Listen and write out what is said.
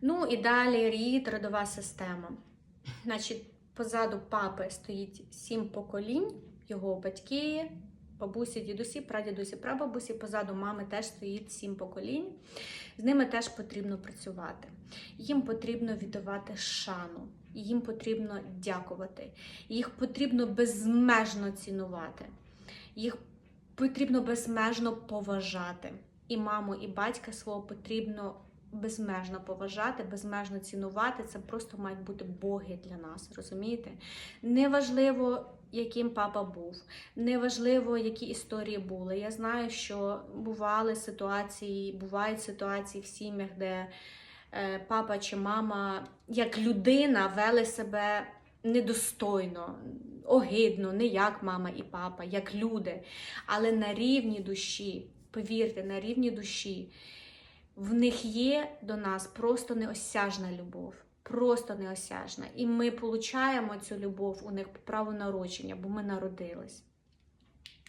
Ну і далі рід, родова система. Значить, позаду папи стоїть сім поколінь, його батьки, бабусі, дідусі, прадідусі, прабабусі. Позаду мами теж стоїть сім поколінь. З ними теж потрібно працювати. Їм потрібно віддавати шану, їм потрібно дякувати, їх потрібно безмежно цінувати, їх потрібно безмежно поважати. І маму, і батька свого потрібно безмежно поважати, безмежно цінувати. Це просто мають бути боги для нас, розумієте? Неважливо, яким папа був, неважливо, які історії були. Я знаю, що бували ситуації, бувають ситуації в сім'ях, де е, папа чи мама як людина вели себе недостойно, огидно, не як мама і папа, як люди, але на рівні душі, повірте, на рівні душі. В них є до нас просто неосяжна любов. Просто неосяжна. І ми получаємо цю любов у них по праву народження, бо ми народились.